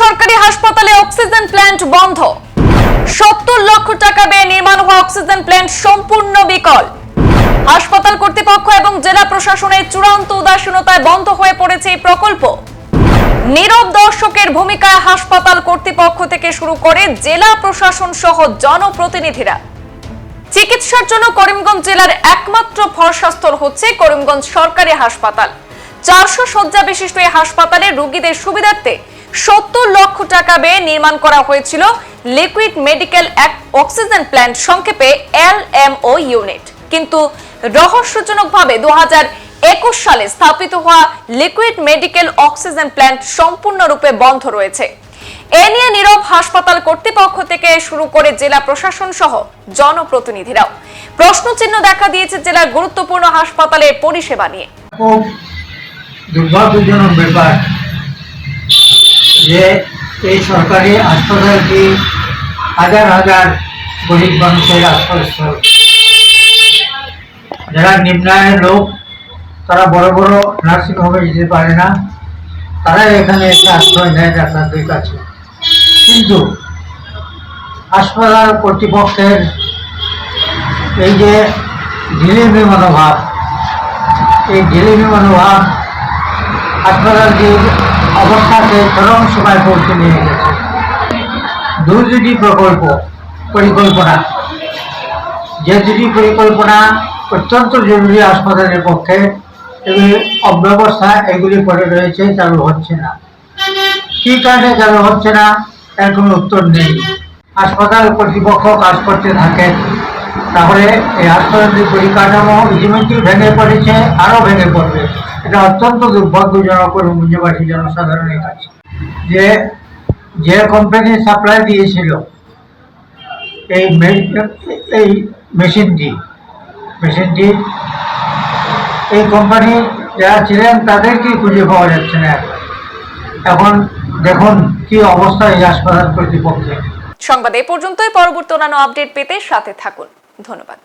সরকারি হাসপাতালে oxygen plant বন্ধ। সত্তর লক্ষ টাকা ব্যয়ে নির্মাণ হওয়া অক্সিজেন প্ল্যান্ট সম্পূর্ণ বিকল। হাসপাতাল কর্তৃপক্ষ এবং জেলা প্রশাসনের চূড়ান্ত উদাসীনতায় বন্ধ হয়ে পড়েছে এই প্রকল্প। নীরব দর্শকের ভূমিকায় হাসপাতাল কর্তৃপক্ষ থেকে শুরু করে জেলা প্রশাসন সহ জনপ্রতিনিধিরা। চিকিৎসার জন্য করিমগঞ্জ জেলার একমাত্র ভরসাস্থল হচ্ছে করিমগঞ্জ সরকারি হাসপাতাল। চারশো শয্যা বিশিষ্ট এই হাসপাতালে রোগীদের সুবিধার্থে সত্তর লক্ষ টাকা ব্যয়ে নির্মাণ করা হয়েছিল লিকুইড মেডিকেল অক্সিজেন প্ল্যান্ট সংক্ষেপে এল ইউনিট কিন্তু রহস্যজনকভাবে দু একুশ সালে স্থাপিত হওয়া লিকুইড মেডিকেল অক্সিজেন প্ল্যান্ট সম্পূর্ণরূপে বন্ধ রয়েছে। এ নিয়ে নীরব হাসপাতাল কর্তৃপক্ষ থেকে শুরু করে জেলা প্রশাসন সহ জনপ্রতিনিধিরাও। প্রশ্নচিহ্ন দেখা দিয়েছে জেলার গুরুত্বপূর্ণ হাসপাতালের পরিষেবা নিয়ে। দুর্ভাগ্যজনক ব্যাপার যে এই সরকারি হাসপাতালটি হাজার হাজার গরিব মানুষের আশ্রয়স্থল। যারা নিম্নায়ের লোক, তারা বড় বড় নার্সিং হোমে যেতে পারে না তারা এখানে এসে আশ্রয় নেয় ডাক্তারদের কাছে। কিন্তু হাসপাতাল কর্তৃপক্ষের এই যে ঢিলেমি মনোভাব, এই ঢিলেমি মনোভাব হাসপাতালটির অবস্থাকে চরম সময় পৌঁছে নিয়ে গেছে দুর্নীতি প্রকল্প পরিকল্পনা। যে দুটি পরিকল্পনা অত্যন্ত জরুরি হাসপাতালের পক্ষে, এগুলি অব্যবস্থা, এগুলি পড়ে রয়েছে, চালু হচ্ছে না। কী কারণে চালু হচ্ছে না এর কোনো উত্তর নেই। হাসপাতাল কর্তৃপক্ষ কাজ করতে থাকে তাহলে এই হাসপাতালটির পরিকাঠামো ইতিমধ্যেই ভেঙে পড়েছে, আরও ভেঙে পড়বে। এটা অত্যন্ত দুর্ভাগ্যজনক এবং কর্মীবাসী জনসাধারণের কাছে যে যে কোম্পানি সাপ্লাই দিয়েছিল, এই এই মেশিনটি মেশিনটি এই কোম্পানি যারা ছিলেন তাদেরকেই খুঁজে পাওয়া যাচ্ছে না এখন। এখন দেখুন কি অবস্থা এই হাসপাতাল কর্তৃপক্ষের। সংবাদ এ পর্যন্তই, পরবর্তী অন্যান্য আপডেট পেতে সাথে থাকুন। ধন্যবাদ।